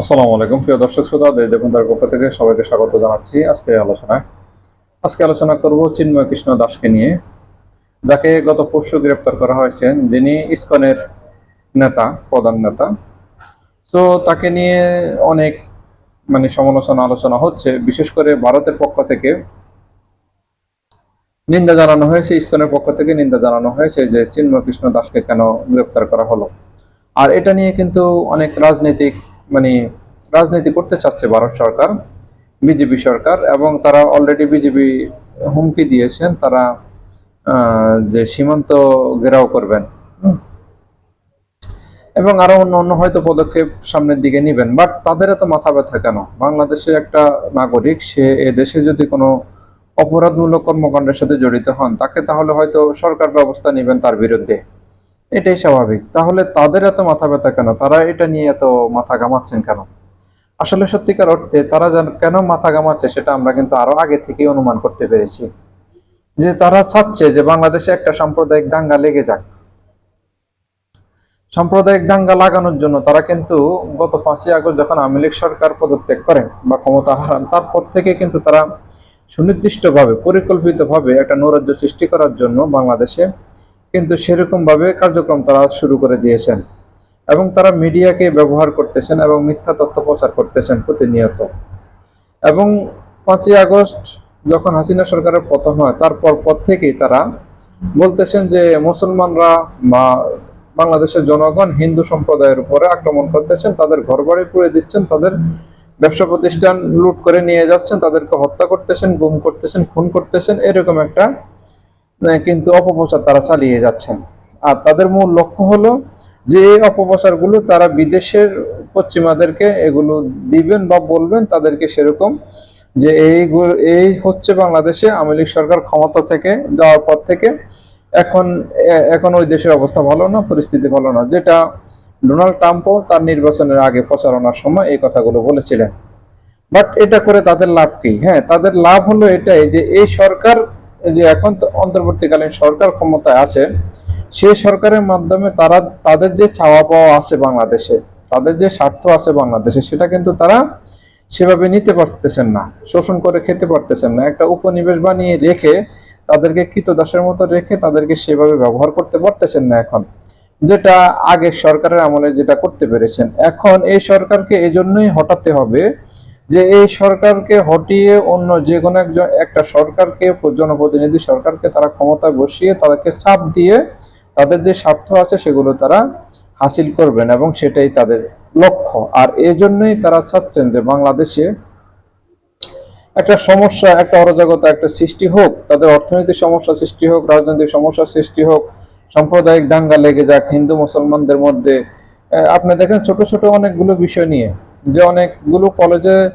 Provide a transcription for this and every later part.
আসসালামু আলাইকুম, প্রিয় দর্শক শ্রোতা, দেশ দেখুন তার পক্ষ থেকে সবাইকে স্বাগত জানাচ্ছি আজকের আলোচনায়। আজকে আলোচনা করব চিন্ময় কৃষ্ণ দাসকে নিয়ে, যাকে গত পরশু গ্রেপ্তার করা হয়েছে, যিনি ইসকনের নেতা, প্রধান নেতা। সো তাকে নিয়ে অনেক মানে সমালোচনা আলোচনা হচ্ছে, বিশেষ করে ভারতের পক্ষ থেকে। নিন্দা জানানো হয়েছে, ইসকনের পক্ষ থেকে নিন্দা জানানো হয়েছে যে চিন্ময় কৃষ্ণ দাসকে কেন গ্রেপ্তার করা হলো। আর এটা নিয়ে কিন্তু অনেক রাজনৈতিক মানে রাজনীতি করতে চাচ্ছে ভারত সরকার, বিজেপি সরকার, এবং তারা অলরেডি বিজেপি হুমকি দিয়েছেন, তারা যে সীমান্ত ঘেরাও করবেন। এবং আরও অন্য অন্য হয়তো পদক্ষেপ সামনের দিকে নিবেন বাট তাদের এত মাথা ব্যথা কেন? বাংলাদেশের একটা নাগরিক, সে এ দেশে যদি কোনো অপরাধমূলক কর্মকাণ্ডের সাথে জড়িত হন, তাকে তাহলে হয়তো সরকার ব্যবস্থা নেবেন তার বিরুদ্ধে। এটাই স্বাভাবিক। তাহলে তাদের এত মাথা ব্যথা কেন? তারা এটা নিয়ে এত মাথা ঘামাচ্ছেন কেন? আসলে সত্যিকার অর্থে তারা কেন মাথা ঘামাচ্ছে সেটা আমরা কিন্তু আরও আগে থেকেই অনুমান করতে পেরেছি। যে তারা চাচ্ছে যে বাংলাদেশে একটা সাম্প্রদায়িক দাঙ্গা লেগে যাক। সাম্প্রদায়িক দাঙ্গা লাগানোর জন্য তারা কিন্তু গত পাঁচই আগস্ট যখন আওয়ামী লীগ সরকার পদত্যাগ করেন বা ক্ষমতা হারান, তারপর থেকে কিন্তু তারা সুনির্দিষ্টভাবে, পরিকল্পিতভাবে একটা নৈরাজ্য সৃষ্টি করার জন্য বাংলাদেশে কিন্তু সেরকমভাবে কার্যক্রম তারা শুরু করে দিয়েছেন এবং তারা মিডিয়াকে ব্যবহার করতেছেন এবং মিথ্যা তথ্য প্রচার করতেছেন প্রতিনিয়ত। এবং পাঁচই আগস্ট যখন হাসিনা সরকারের পতন হয়, তারপর পর থেকেই তারা বলতেছেন যে মুসলমানরা বা বাংলাদেশের জনগণ হিন্দু সম্প্রদায়ের উপরে আক্রমণ করতেছেন, তাদের ঘর বাড়ি পুড়ে দিচ্ছেন, তাদের ব্যবসা প্রতিষ্ঠান লুট করে নিয়ে যাচ্ছেন, তাদেরকে হত্যা করতেছেন, গুম করতেছেন, খুন করতেছেন, এরকম একটা কিন্তু অপপ্রচার তারা চালিয়ে যাচ্ছেন। আর তাদের মূল লক্ষ্য হলো যে এই অপপ্রচারগুলো তারা বিদেশের পশ্চিমাদেরকে এগুলো দিবেন বা বলবেন তাদেরকে সেরকম যে এই এই হচ্ছে বাংলাদেশে আওয়ামী লীগ সরকার ক্ষমতা থেকে যাওয়ার পর থেকে এখন এখন ওই দেশের অবস্থা ভালো না, পরিস্থিতি ভালো না। যেটা ডোনাল্ড ট্রাম্পও তার নির্বাচনের আগে প্রচারণার সময় এই কথাগুলো বলেছিলেন। বাট এটা করে তাদের লাভ কি? হ্যাঁ তাদের লাভ হলো এটাই যে এই সরকার যে এখন অন্তর্বর্তীকালীন সরকার ক্ষমতায় আছে সেই সরকারের মাধ্যমে তারা, তাদের যে চাওয়া পাওয়া আছে বাংলাদেশে, তাদের যে স্বার্থ আছে বাংলাদেশে, সেটা কিন্তু তারা সেভাবে নিতে পারতেছেন না, শোষণ করে খেতে পারতেছেন না। একটা উপনিবেশ বানিয়ে রেখে, তাদেরকে কৃতদাসের মতো রেখে তাদেরকে সেভাবে ব্যবহার করতে পারতেছেন না এখন। যেটা আগের সরকারের আমলে যেটা করতে পেরেছেন। এখন এই সরকারকে এজন্যই হটাতে হবে যে এই সরকারকে হটিয়ে অন্য যে কোনো একজন, একটা সরকারকে, জনপ্রতিনিধি সরকারকে তারা ক্ষমতায় বসিয়ে তাদেরকে চাপ দিয়ে তাদের যে স্বার্থ আছে সেগুলো তারা হাসিল করবেন এবং সেটাই তাদের লক্ষ্য। আর এই জন্যই তারা চাচ্ছেন যে বাংলাদেশে একটা সমস্যা, একটা অরাজকতা, একটা সৃষ্টি হোক, তাদের অর্থনৈতিক সমস্যা সৃষ্টি হোক, রাজনৈতিক সমস্যা সৃষ্টি হোক, সাম্প্রদায়িক দাঙ্গা লেগে যাক, হিন্দু মুসলমানদের মধ্যে। আপনি দেখেন ছোট ছোট অনেকগুলো বিষয় নিয়ে যে অনেকগুলো কলেজে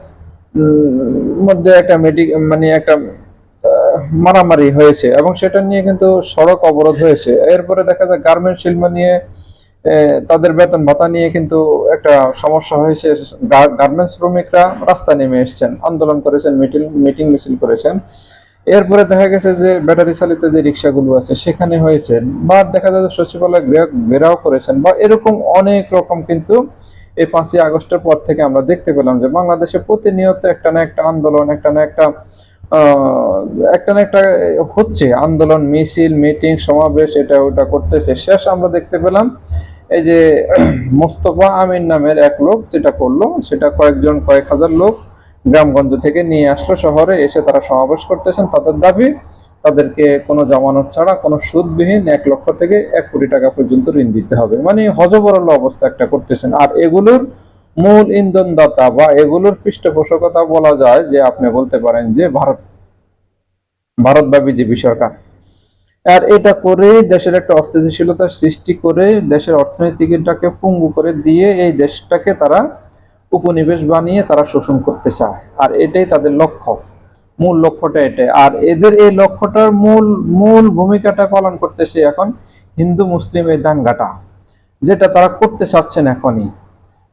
মধ্যে একটা মেডিক মানে একটা মারামারি হয়েছে এবং সেটা নিয়ে কিন্তু সড়ক অবরোধ হয়েছে। এরপরে দেখা যায় গার্মেন্ট শিল্প নিয়ে তাদের বেতন ভাতা নিয়ে কিন্তু একটা সমস্যা হয়েছে। গার্মেন্টস শ্রমিকরা রাস্তা নেমে এসেছেন, আন্দোলন করেছেন মিটিং মিটিং মিছিল করেছেন। এরপরে দেখা গেছে যে ব্যাটারি চালিত যে রিক্সাগুলো আছে, সেখানে হয়েছে। বা দেখা যায় যে সচিবালয় ঘেরাও- ঘেরাও করেছেন বা এরকম অনেক রকম কিন্তু এই পাঁচই আগস্টের পর থেকে আমরা দেখতে পেলাম যে বাংলাদেশে প্রতিনিয়ত একটা না একটা আন্দোলন, একটা না একটা একটা না একটা হচ্ছে। আন্দোলন, মিছিল, মিটিং, সমাবেশ, এটা ওটা করতেছে। শেষ আমরা দেখতে পেলাম এই যে মোস্তফা আমিন নামের এক লোক যেটা করল, সেটা কয়েকজন, কয়েক হাজার লোক গ্রামগঞ্জ থেকে নিয়ে আসলো শহরে, এসে তারা সমাবেশ করতেছেন। তাদের দাবি তাদেরকে কোনো জামানত ছাড়া কোনো সুদবিহীন এক লক্ষ থেকে এক কোটি টাকা পর্যন্ত ঋণ দিতে হবে। মানে হজবরল অবস্থা একটা করতেছেন। আর এগুলোর মূল ইন্ধনদাতা বা এগুলোর পৃষ্ঠপোষকতা বলা যায় যে আপনি বলতে পারেন যে ভারত ভারত বা বিজেপি সরকার। আর এটা করে দেশের একটা অস্থিতিশীলতার সৃষ্টি করে দেশের অর্থনীতিটাকে পঙ্গু করে দিয়ে এই দেশটাকে তারা উপনিবেশ বানিয়ে তারা শোষণ করতে চায়। আর এটাই তাদের লক্ষ্য। মূল লক্ষ্যটা এটা আর এদের এই লক্ষ্যটার মূল মূল ভূমিকাটা পালন করতেছে এখন হিন্দু মুসলিম এই দাঙ্গাটা, যেটা তারা করতে চাচ্ছেন এখনই।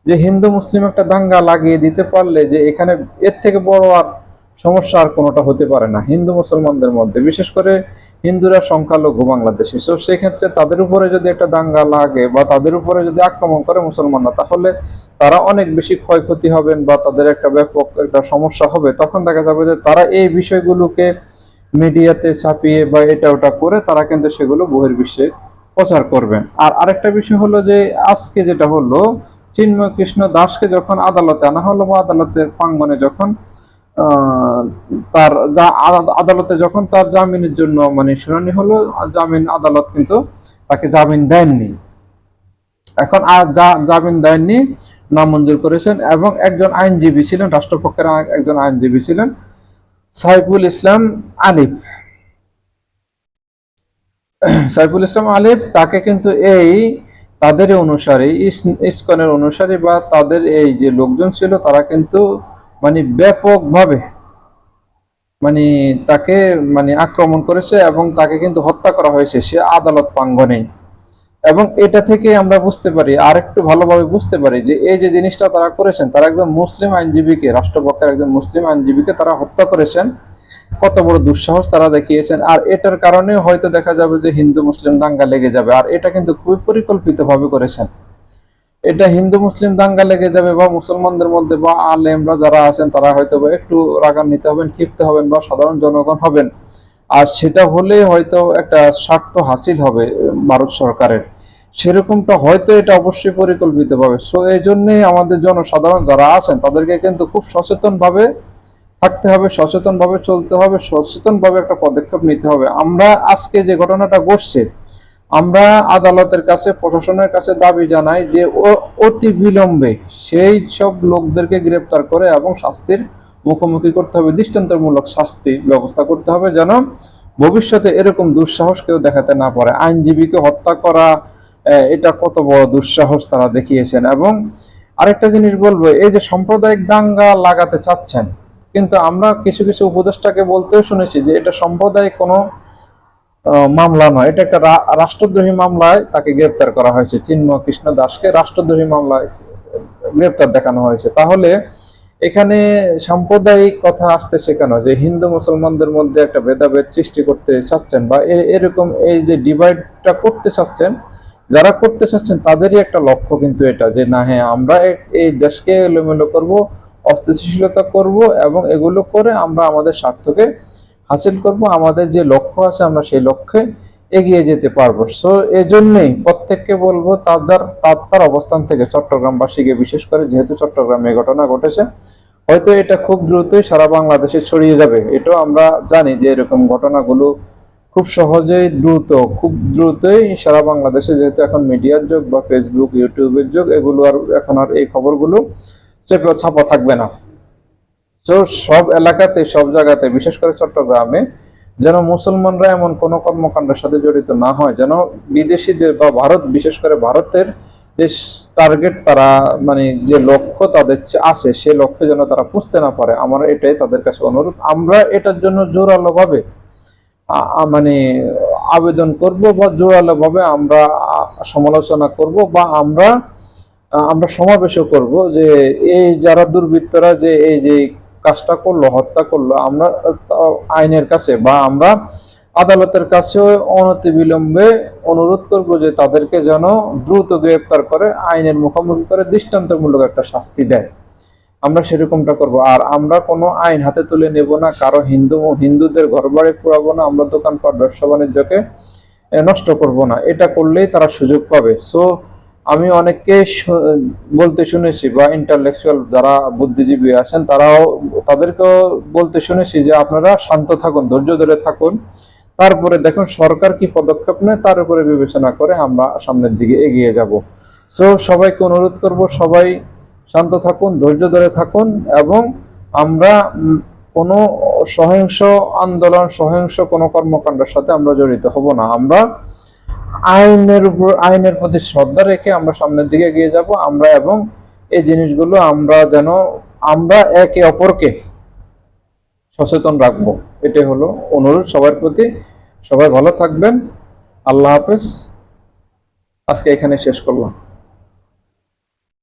যে হিন্দু মুসলিম একটা দাঙ্গা লাগিয়ে দিতে পারলে যে এখানে এর থেকে বড় আর সমস্যা আর কোনোটা হতে পারে না, হিন্দু মুসলমানদের মধ্যে। বিশেষ করে হিন্দুরা সংখ্যালঘু বাংলাদেশে। তো সেক্ষেত্রে তাদের উপরে যদি একটা দাঙ্গা লাগে বা তাদের উপরে যদি আক্রমণ করে মুসলমানরা, তাহলে তারা অনেক বেশি ক্ষয়ক্ষতি হবেন বা তাদের একটা ব্যাপক একটা সমস্যা হবে। তখন দেখা যাবে যে তারা এই বিষয়গুলোকে মিডিয়াতে ছাপিয়ে বা এটা ওটা করে তারা কিন্তু সেগুলো বহির্বিশ্বে প্রচার করবেন। আর আরেকটা বিষয় হলো যে, আজকে যেটা হলো, চিন্ময় কৃষ্ণ দাসকে যখন আদালতে আনা হলো বা আদালতের প্রাঙ্গনে যখন তার যা আদালতে যখন তার জামিনের জন্য মানে শুনানি হলো, জামিন আদালত কিন্তু তাকে জামিন দেননি। এখন আর যা- জামিন দেননি, নামঞ্জুর করেছেন এবং একজন আইনজীবী ছিলেন, রাষ্ট্রপক্ষের একজন আইনজীবী ছিলেন, সাইফুল ইসলাম আলিফ। সাইফুল ইসলাম আলিফ তাকে কিন্তু এই তাদের অনুসারী, ইস- ইসকনের অনুসারী বা তাদের এই যে লোকজন ছিল, তারা কিন্তু মানে ব্যাপকভাবে মানে তাকে মানে আক্রমণ করেছে এবং তাকে কিন্তু হত্যা করা হয়েছে, সে আদালত প্রাঙ্গনে এবং এটা থেকে আমরা বুঝতে পারি আর একটু ভালোভাবে বুঝতে পারি যে এই যে জিনিসটা তারা করেছেন, তারা একজন মুসলিম আইনজীবীকে, রাষ্ট্রপক্ষের একজন মুসলিম আইনজীবীকে তারা হত্যা করেছেন। কত বড় দুঃসাহস তারা দেখিয়েছেন। আর এটার কারণে হয়তো দেখা যাবে যে হিন্দু, মুসলিম দাঙ্গা লেগে যাবে। আর এটা কিন্তু খুবই পরিকল্পিতভাবে করেছেন। এটা হিন্দু, মুসলিম দাঙ্গা লেগে যাবে বা মুসলমানদের মধ্যে বা আলেমরা যারা আছেন তারা হয়তো বা একটু রাগান্বিত হবেন, ক্ষিপ্ত হবেন বা সাধারণ জনগণ হবেন। আর সেটা হলে হয়তো একটা স্বার্থ হাসিল হবে ভারত সরকারের। সেরকমটা হয়তো এটা অবশ্যই পরিকল্পিত পরিকল্পিতভাবে সো এই জন্যই আমাদের জনসাধারণ যারা আছেন, তাদেরকে কিন্তু খুব সচেতনভাবে থাকতে হবে, সচেতনভাবে চলতে হবে, সচেতনভাবে একটা পদক্ষেপ নিতে হবে। আমরা আজকে যে ঘটনাটা ঘটছে আমরা আদালতের কাছে, প্রশাসনের কাছে দাবি জানাই যে অতি বিলম্বে সেই সব লোকদেরকে গ্রেপ্তার করে এবং শাস্তির মুখোমুখি করতে হবে। দৃষ্টান্তমূলক শাস্তি ব্যবস্থা করতে হবে যেন ভবিষ্যতে এরকম দুঃসাহস কেউ দেখাতে না পারে। আইনজীবীকে হত্যা করা এটা কত বড় দুঃসাহস তারা দেখিয়েছেন। এবং আরেকটা জিনিস বলব, এই যে সাম্প্রদায়িক দাঙ্গা লাগাতে চাচ্ছেন, কিন্তু আমরা কিছু কিছু উপদেষ্টাকে বলতেও শুনেছি যে এটা সাম্প্রদায়িক কোনো মামলা নয়। এটা একটা রাষ্ট্রদ্রোহী মামলায় তাকে গ্রেপ্তার করা হয়েছে। চিন্ময় কৃষ্ণ দাসকে রাষ্ট্রদ্রোহী মামলায় গ্রেপ্তার দেখানো হয়েছে। তাহলে এখানে সাম্প্রদায়িক কথা আসতেছে কেন? যে হিন্দু মুসলমানদের মধ্যে একটা ভেদাভেদ সৃষ্টি করতে চাচ্ছেন বা এরকম এই যে ডিভাইডটা করতে চাচ্ছেন, যারা করতে চাচ্ছেন তাদেরই একটা লক্ষ্য কিন্তু এটা যে না হ্যাঁ আমরা এই দেশকে এলোমেলো করব, অস্থিতিশীলতা করব এবং এগুলো করে আমরা আমাদের স্বার্থকে হাসিল করব, আমাদের যে লক্ষ্য আছে আমরা সেই লক্ষ্যে এগিয়ে যেতে পারব। সো এই জন্যেই প্রত্যেককে বলব, তার তার তার অবস্থান থেকে চট্টগ্রামবাসীকে, বিশেষ করে যেহেতু চট্টগ্রামে ঘটনা ঘটেছে, হয়তো এটা খুব দ্রুতই সারা বাংলাদেশে ছড়িয়ে যাবে। এটাও আমরা জানি যে এরকম ঘটনাগুলো খুব সহজেই দ্রুত, খুব দ্রুতই সারা বাংলাদেশে যেহেতু এখন মিডিয়ার যুগ বা ফেসবুক ইউটিউবের যুগ, এগুলো আর এখন আর এই খবরগুলো চেপে ছাপা থাকবে না। তো সব এলাকাতে, সব জায়গাতে, বিশেষ করে চট্টগ্রামে, যেন মুসলমানরা এমন কোনো কর্মকাণ্ডের সাথে জড়িত না হয়, যেন বিদেশিদের বা ভারত, বিশেষ করে ভারতের যে টার্গেট তারা মানে যে লক্ষ্য তাদের আছে, সে লক্ষ্যে যেন তারা পুষতে না পারে, আমার এটাই তাদের কাছে অনুরোধ। আমরা এটার জন্য জোরালো ভাবে আ- আ- মানে আবেদন করব বা জোরালো ভাবে আমরা সমালোচনা করব বা আমরা আমরা সমাবেশও করব যে এই যারা দুর্বৃত্তরা যে, এই যে কাজটা করল, হত্যা করল, আমরা আইনের কাছে বা আমরা আদালতের কাছেও অনতিবিলম্বে অনুরোধ করব যে তাদেরকে যেন দ্রুত গ্রেপ্তার করে আইনের মুখোমুখি করে দৃষ্টান্তমূলক একটা শাস্তি দেয়। আমরা সেরকমটা করব। আর আমরা কোনো আইন হাতে তুলে নেব না, কারও হিন্দু, হিন্দুদের ঘরবাড়ি পুরাবো না, আমরা দোকানপাট ব্যবসা বাণিজ্যকে নষ্ট করব না। এটা করলেই তারা সুযোগ পাবে। সো আমি অনেককে বলতে শুনেছি বা ইন্টারলেকচুয়াল যারা বুদ্ধিজীবী আছেন, তারাও তাদেরকেও বলতে শুনেছি যে আপনারা শান্ত থাকুন, ধৈর্য ধরে থাকুন। তারপরে দেখুন সরকার কি পদক্ষেপ নেয়, তার উপরে বিবেচনা করে আমরা সামনের দিকে এগিয়ে যাব। সো সবাইকে অনুরোধ করব, সবাই শান্ত থাকুন, ধৈর্য ধরে থাকুন এবং আমরা কোনো সহিংস আন্দোলন, সহিংস কোনো কর্মকাণ্ডের সাথে আমরা জড়িত হব না। আমরা আইনের উপর, আইনের প্রতি শ্রদ্ধা রেখে আমরা সামনের দিকে এগিয়ে যাব। আমরা এবং এই জিনিসগুলো আমরা যেন, আমরা একে অপরকে সচেতন রাখব। এটাই হলো অনুরোধ সবার প্রতি। সবাই ভালো থাকবেন। আল্লাহ হাফেজ। আজকে এখানে শেষ করলাম।